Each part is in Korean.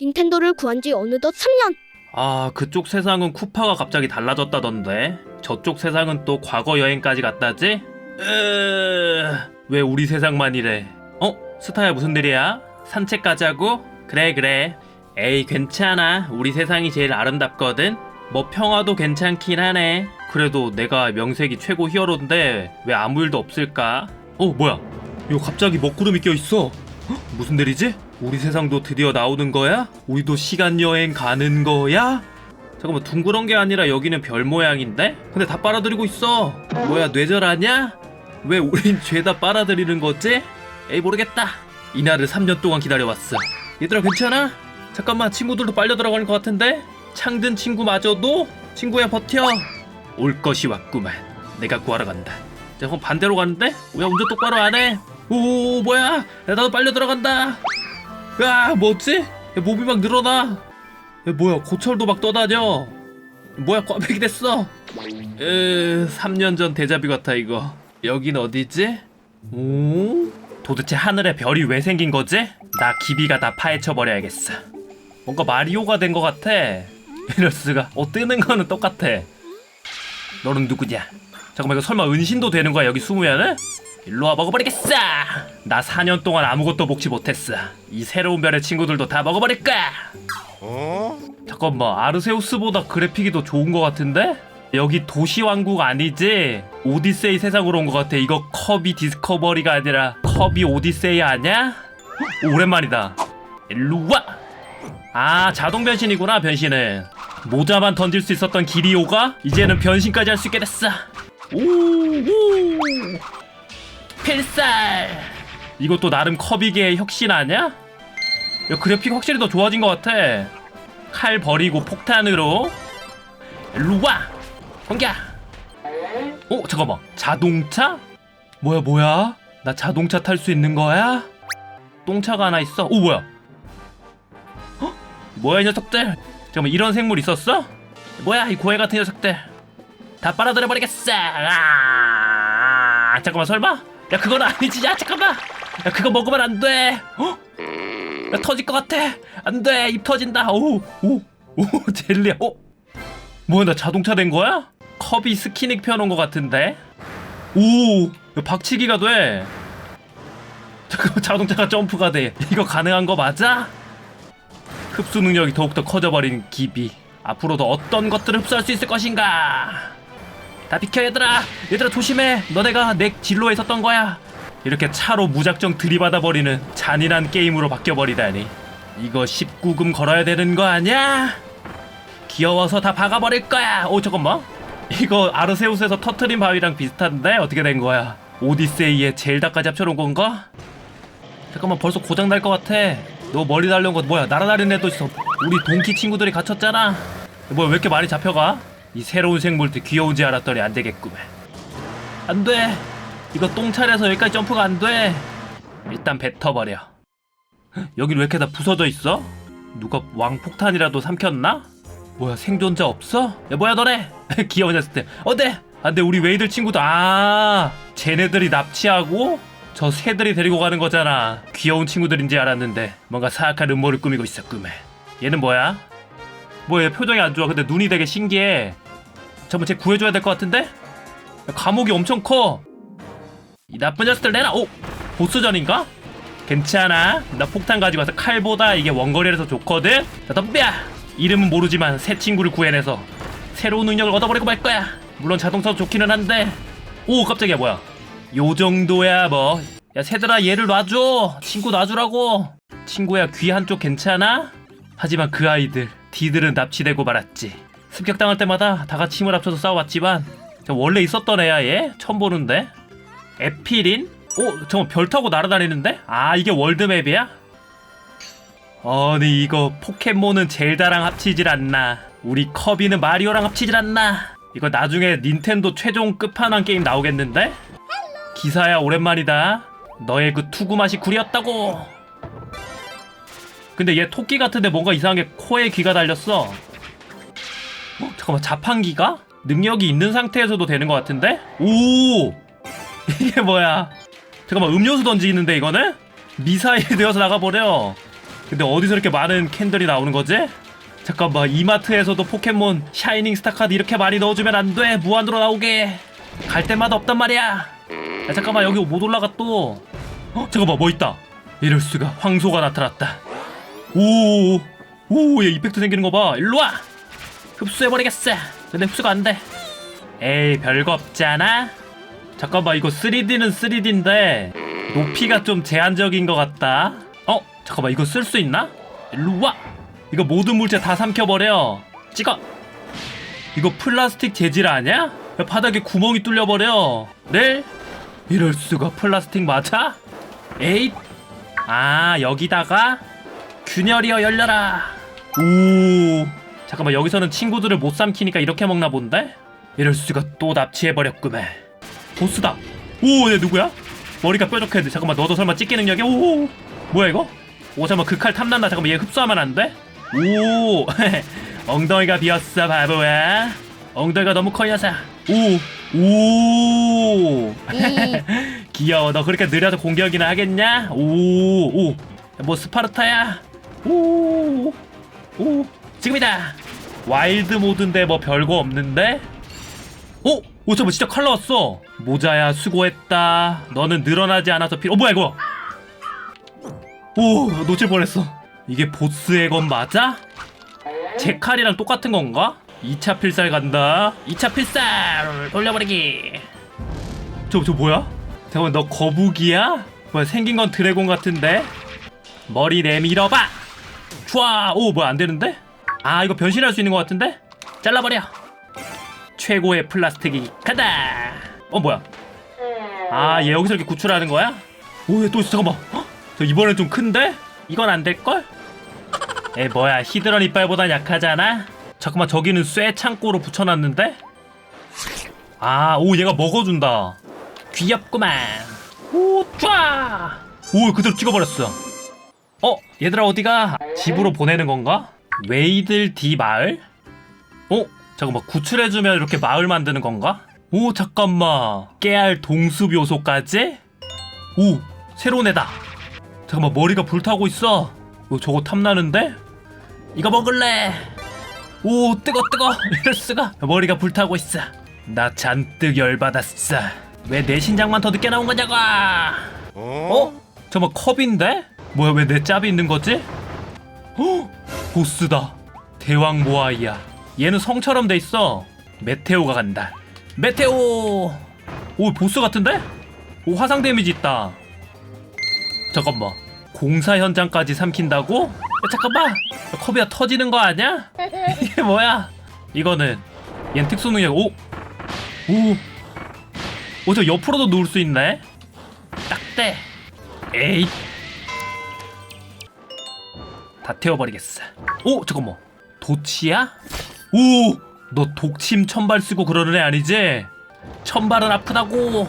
닌텐도를 구한 지 어느덧 3년. 아, 그쪽 세상은 쿠파가 갑자기 달라졌다던데. 저쪽 세상은 또 과거 여행까지 갔다지? 으... 왜 우리 세상만 이래? 어? 스타야 무슨 일이야? 산책 가자고? 그래 그래. 에이 괜찮아. 우리 세상이 제일 아름답거든. 뭐 평화도 괜찮긴 하네. 그래도 내가 명색이 최고 히어로인데 왜 아무 일도 없을까? 어 뭐야? 이거 갑자기 먹구름이 껴있어. 헉, 무슨 일이지? 우리 세상도 드디어 나오는 거야? 우리도 시간 여행 가는 거야? 잠깐만 둥그런 게 아니라 여기는 별 모양인데? 근데 다 빨아들이고 있어. 뭐야 뇌절하냐? 왜 우린 죄다 빨아들이는 거지? 에이 모르겠다. 이날을 3년 동안 기다려왔어. 얘들아 괜찮아? 잠깐만 친구들도 빨려 들어가는 것 같은데? 창든 친구마저도? 친구야 버텨. 올 것이 왔구만. 내가 구하러 간다. 자 그럼 반대로 가는데? 왜 운전 똑바로 안 해? 오 뭐야? 야, 나도 빨려 들어간다. 야 뭐지? 야, 몸이 막 늘어나. 야, 뭐야 고철도 막 떠다녀. 뭐야 꽈배기 됐어. 으 3년 전 데자뷰 같아 이거. 여긴 어디지? 오? 도대체 하늘에 별이 왜 생긴 거지? 나 기비가 다 파헤쳐 버려야겠어. 뭔가 마리오가 된 것 같아. 이럴 수가. 어 뜨는 거는 똑같아. 너는 누구냐? 잠깐만 이거 설마 은신도 되는 거야 여기 숨으면은? 일로 와 먹어버리겠어! 나 4년 동안 아무것도 먹지 못했어. 이 새로운 별의 친구들도 다 먹어버릴 거야! 잠깐만 아르세우스보다 그래픽이 더 좋은 것 같은데? 여기 도시왕국 아니지? 오디세이 세상으로 온 것 같아. 이거 커비 디스커버리가 아니라 커비 오디세이 아냐? 헉, 오랜만이다. 일로 와! 아 자동 변신이구나 변신은. 모자만 던질 수 있었던 기리오가 이제는 변신까지 할 수 있게 됐어. 오 오 필살. 이것도 나름 커비계의 혁신 아냐? 야, 그래픽 확실히 더 좋아진 것 같아. 칼 버리고 폭탄으로. 일로 와! 공격! 어, 잠깐만. 자동차? 뭐야, 뭐야? 나 자동차 탈 수 있는 거야? 똥차가 하나 있어? 오, 뭐야? 어? 뭐야, 이 녀석들? 잠깐만, 이런 생물 있었어? 뭐야, 이 고해 같은 녀석들. 다 빨아들여 버리겠어! 아, 잠깐만, 설마? 야, 그건 아니지. 야, 잠깐만! 야, 그거 먹으면 안 돼! 어? 야, 터질 것 같아. 안 돼. 입 터진다. 오, 오, 오, 젤리야. 어? 뭐야, 나 자동차 된 거야? 컵이 스키닉 펴놓은 것 같은데? 오, 야, 박치기가 돼. 잠깐만, 자동차가 점프가 돼. 이거 가능한 거 맞아? 흡수 능력이 더욱더 커져버린 기비. 앞으로도 어떤 것들을 흡수할 수 있을 것인가? 다 비켜 얘들아. 얘들아 조심해. 너네가 내 진로에 있었던 거야. 이렇게 차로 무작정 들이받아 버리는 잔인한 게임으로 바뀌어 버리다니. 이거 19금 걸어야 되는 거 아니야? 귀여워서 다 박아버릴 거야. 오 잠깐만 이거 아르세우스에서 터트린 바위랑 비슷한데 어떻게 된 거야? 오디세이에 젤다까지 합쳐놓은 건가? 잠깐만 벌써 고장 날 것 같아. 너 머리 달려온 거 뭐야? 날아다니는 애도 있어. 우리 동키 친구들이 갇혔잖아. 뭐야 왜 이렇게 많이 잡혀가? 이 새로운 생물들 귀여운지 알았더니 안 되겠구만 안 돼 이거 똥차려서 여기까지 점프가 안 돼 일단 뱉어버려 여긴 왜 이렇게 다 부서져 있어? 누가 왕폭탄이라도 삼켰나? 뭐야 생존자 없어? 야 뭐야 너네 귀여운 녀석들 어때? 안돼 우리 웨이들 친구도 아 쟤네들이 납치하고 저 새들이 데리고 가는 거잖아 귀여운 친구들인지 알았는데 뭔가 사악한 음모를 꾸미고 있었구만 얘는 뭐야? 뭐야 얘 표정이 안 좋아. 근데 눈이 되게 신기해. 잠깐만 쟤 구해줘야 될 것 같은데? 야, 감옥이 엄청 커. 이 나쁜 녀석들 내놔. 오! 보스전인가? 괜찮아. 나 폭탄 가지고 와서 칼보다 이게 원거리라서 좋거든. 자 덤벼! 이름은 모르지만 새 친구를 구해내서 새로운 능력을 얻어버리고 말 거야. 물론 자동차도 좋기는 한데. 오 깜짝이야. 뭐야? 요 정도야 뭐. 야 새들아 얘를 놔줘. 친구 놔주라고. 친구야 귀 한쪽 괜찮아? 하지만 그 아이들 디들은 납치되고 말았지 습격당할 때마다 다 같이 힘을 합쳐서 싸워왔지만 저 원래 있었던 애야 얘? 처음 보는데 에피린? 어? 잠깐 별 타고 날아다니는데? 아 이게 월드맵이야? 아니 이거 포켓몬은 젤다랑 합치질 않나 우리 커비는 마리오랑 합치질 않나 이거 나중에 닌텐도 최종 끝판왕 게임 나오겠는데? 기사야 오랜만이다 너의 그 투구 맛이 구렸다고 근데 얘 토끼 같은데 뭔가 이상하게 코에 귀가 달렸어 어? 잠깐만 자판기가? 능력이 있는 상태에서도 되는 것 같은데? 오 이게 뭐야 잠깐만 음료수 던지는데 이거는? 미사일 되어서 나가버려 근데 어디서 이렇게 많은 캔들이 나오는 거지? 잠깐만 이마트에서도 포켓몬 샤이닝 스타 카드 이렇게 많이 넣어주면 안 돼 무한으로 나오게 갈 때마다 없단 말이야 야, 잠깐만 여기 못 올라가 또 어? 잠깐만 뭐 있다 이럴 수가 황소가 나타났다 오 오얘 이펙트 생기는 거봐. 일로와. 흡수해버리겠어. 근데 흡수가 안돼. 에이 별거 없잖아. 잠깐만 이거 3D는 3D인데 높이가 좀 제한적인 것 같다. 어? 잠깐만 이거 쓸 수 있나? 일로와. 이거 모든 물체 다 삼켜버려. 찍어. 이거 플라스틱 재질 아니야? 야, 바닥에 구멍이 뚫려버려? 네? 이럴 수가 플라스틱 맞아? 에잇. 아 여기다가 균열이여 열려라. 오. 잠깐만 여기서는 친구들을 못 삼키니까 이렇게 먹나 본데? 이럴 수가 또 납치해버렸구만 보스다. 오 얘 누구야? 머리가 뾰족해 잠깐만 너도 설마 찍기 능력이 오 뭐야 이거? 오 잠깐만 그 칼 탐난다. 잠깐만 얘 흡수하면 안 돼? 오. 엉덩이가 비었어 바보야. 엉덩이가 너무 커 녀석. 오오. 귀여워. 너 그렇게 느려서 공격이나 하겠냐? 오 오 뭐 스파르타야 오 오 지금이다 와일드 모드인데 뭐 별거 없는데 오! 오 잠깐 진짜 칼 나왔어 모자야 수고했다 너는 늘어나지 않아서 필요 어 뭐야 이거 오 놓칠 뻔했어 이게 보스의 건 맞아? 제 칼이랑 똑같은 건가? 2차 필살 간다 2차 필살 돌려버리기 저, 저 뭐야? 잠깐만 너 거북이야? 뭐야 생긴 건 드래곤 같은데? 머리 내밀어봐 좋아 오 뭐야 안되는데? 아 이거 변신할 수 있는 것 같은데? 잘라버려 최고의 플라스틱이 간다 어 뭐야 아 얘 여기서 이렇게 구출하는 거야? 오얘또 있어 잠깐만 헉? 저 이번엔 좀 큰데? 이건 안 될걸? 에 뭐야 히드런 이빨보단 약하잖아? 잠깐만 저기는 쇠 창고로 붙여놨는데? 아오 얘가 먹어준다 귀엽구만 오 쫙! 오 그대로 찍어버렸어 어 얘들아 어디가 집으로 보내는 건가? 웨이들 D 마을? 어 잠깐만 구출해주면 이렇게 마을 만드는 건가? 오 잠깐만 깨알 동숲 요소까지? 오 새로운 애다 잠깐만 머리가 불타고 있어 어, 저거 탐나는데? 이거 먹을래 오 뜨거 뜨거 이럴 수가 머리가 불타고 있어 나 잔뜩 열받았어 왜 내 신장만 더 늦게 나온 거냐고 어? 잠깐만 컵인데? 뭐야 왜 내 짭이 있는 거지? 어? 보스다 대왕 모아이야 얘는 성처럼 돼 있어 메테오가 간다 메테오 오 보스 같은데? 오 화상 데미지 있다 잠깐만 공사 현장까지 삼킨다고? 야, 잠깐만 컵이야 터지는 거 아니야? 이게 뭐야 이거는 얜 특수 능력 오! 오! 오, 저 옆으로도 누울 수 있네? 딱대 에잇 다 태워버리겠어 오! 잠깐만 도치야? 오! 너 독침 천발 쓰고 그러는 애 아니지? 천발은 아프다고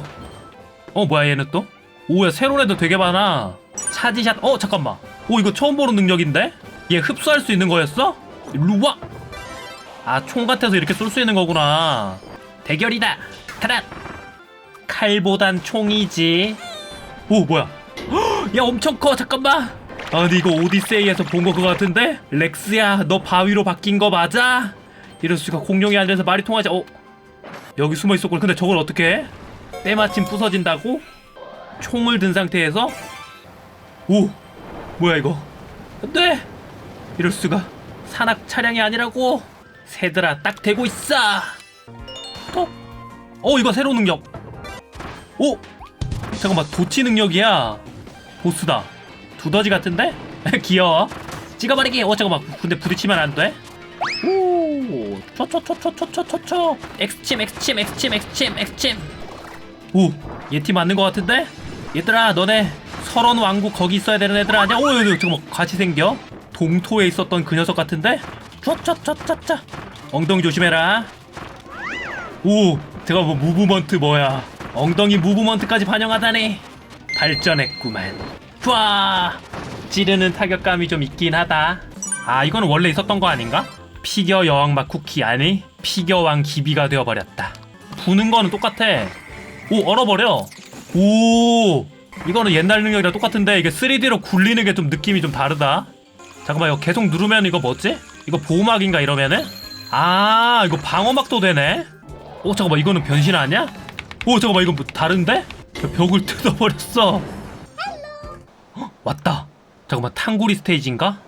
어 뭐야 얘는 또? 오야 새로운 애도 되게 많아 차지샷 어 잠깐만 오 이거 처음 보는 능력인데? 얘 흡수할 수 있는 거였어? 일로 와! 아총 같아서 이렇게 쏠 수 있는 거구나 대결이다 타란 칼보단 총이지 오 뭐야 헉, 야 엄청 커 잠깐만 아니 이거 오디세이에서 본 거 그거 같은데? 렉스야 너 바위로 바뀐 거 맞아? 이럴 수가 공룡이 앉아서 말이 통하지 어? 여기 숨어 있었군. 근데 저걸 어떻게 해? 때마침 부서진다고? 총을 든 상태에서? 오 뭐야 이거? 안돼 이럴 수가. 산악 차량이 아니라고. 새들아 딱 대고 있어. 톡. 어 이거 새로운 능력. 오! 잠깐만 도치 능력이야. 보스다 두더지 같은데? 귀여워. 찍어버리기. 어 잠깐만. 근데 부딪히면 안돼? 오 초초초초초초초초. 엑스침 엑스침 엑스침 엑스침 엑스침 오얘 팀 맞는 것 같은데? 얘들아 너네 설원 왕국 거기 있어야 되는 애들 아니야? 오 여기 잠깐만. 같이 생겨? 동토에 있었던 그 녀석 같은데? 쫙쫙쫙쫙쫙 엉덩이 조심해라. 오 제가 뭐 무브먼트 뭐야. 엉덩이 무브먼트까지 반영하다니. 발전했구만 와 찌르는 타격감이 좀 있긴 하다 아 이거는 원래 있었던 거 아닌가? 피겨 여왕 맛 쿠키 아니 피겨왕 기비가 되어버렸다 부는 거는 똑같아 오 얼어버려 오 이거는 옛날 능력이랑 똑같은데 이게 3D로 굴리는 게 좀 느낌이 좀 다르다 잠깐만 이거 계속 누르면 이거 뭐지? 이거 보호막인가 이러면은? 아 이거 방어막도 되네 오 잠깐만 이거는 변신 아니야? 오 잠깐만 이건 뭐 다른데? 벽을 뜯어버렸어 헉, 왔다. 잠깐만 탕구리 스테이지인가?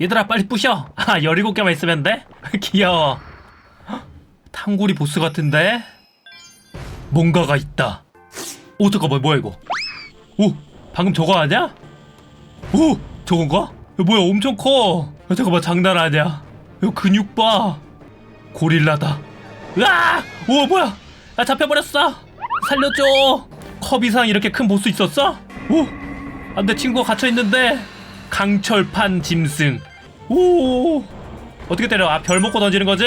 얘들아 빨리 부셔. 아 17개만 있으면 돼? 귀여워. 헉, 탕구리 보스 같은데? 뭔가가 있다. 오 잠깐만 뭐야 이거? 오 방금 저거 아니야? 오 저건가? 이거 뭐야 엄청 커. 야, 잠깐만 장난 아니야. 이거 근육 봐. 고릴라다. 으아! 오 뭐야? 아 잡혀버렸어. 살려줘. 컵 이상 이렇게 큰 보스 있었어? 오 안돼 친구가 갇혀있는데. 강철판 짐승. 오 어떻게 때려? 아 별 먹고 던지는 거지?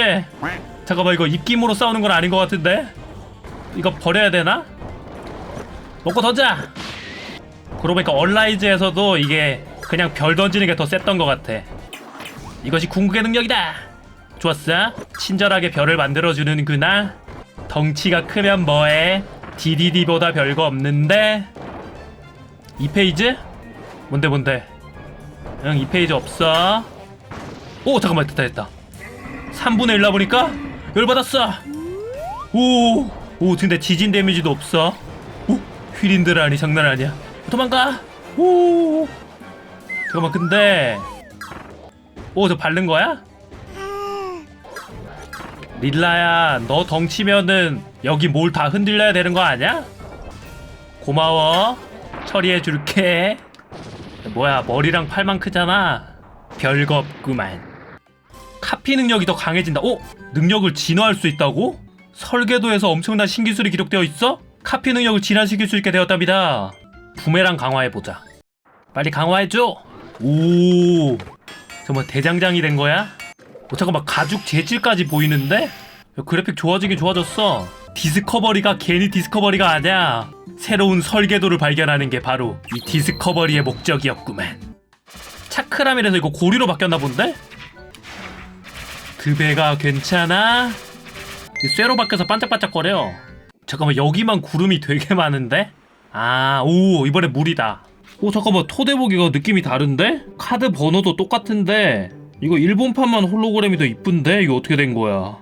잠깐만 이거 입김으로 싸우는 건 아닌 것 같은데? 이거 버려야 되나? 먹고 던져! 그러고 보니까 얼라이즈에서도 이게 그냥 별 던지는 게 더 셌던 것 같아. 이것이 궁극의 능력이다! 좋았어. 친절하게 별을 만들어주는구나 덩치가 크면 뭐해? DDD보다 별거 없는데 이 페이지? 뭔데 뭔데? 응이 페이지 없어. 오 잠깐만 됐다 됐다. 3분의 1 나 보니까 열받았어. 오, 오 근데 지진 데미지도 없어. 오 휘린들 아니 장난 아니야. 도망가. 오. 잠깐만 근데. 오 저 바른 거야? 릴라야 너 덩치면은 여기 뭘 다 흔들려야 되는 거 아니야? 고마워 처리해 줄게. 뭐야 머리랑 팔만 크잖아. 별거 없구만. 카피 능력이 더 강해진다. 오 능력을 진화할 수 있다고? 설계도에서 엄청난 신기술이 기록되어 있어? 카피 능력을 진화시킬 수 있게 되었답니다. 부메랑 강화해보자. 빨리 강화해줘. 오. 정말 대장장이 된 거야? 어, 잠깐만 가죽 재질까지 보이는데? 야, 그래픽 좋아지긴 좋아졌어 디스커버리가 괜히 디스커버리가 아니야 새로운 설계도를 발견하는 게 바로 이 디스커버리의 목적이었구만 차크라밀에서 이거 고리로 바뀌었나 본데? 그 배가 괜찮아? 이 쇠로 바뀌어서 반짝반짝거려 잠깐만 여기만 구름이 되게 많은데? 아, 오, 이번에 물이다. 오, 잠깐만, 토대보기가 느낌이 다른데? 카드 번호도 똑같은데, 이거 일본판만 홀로그램이 더 이쁜데? 이거 어떻게 된 거야?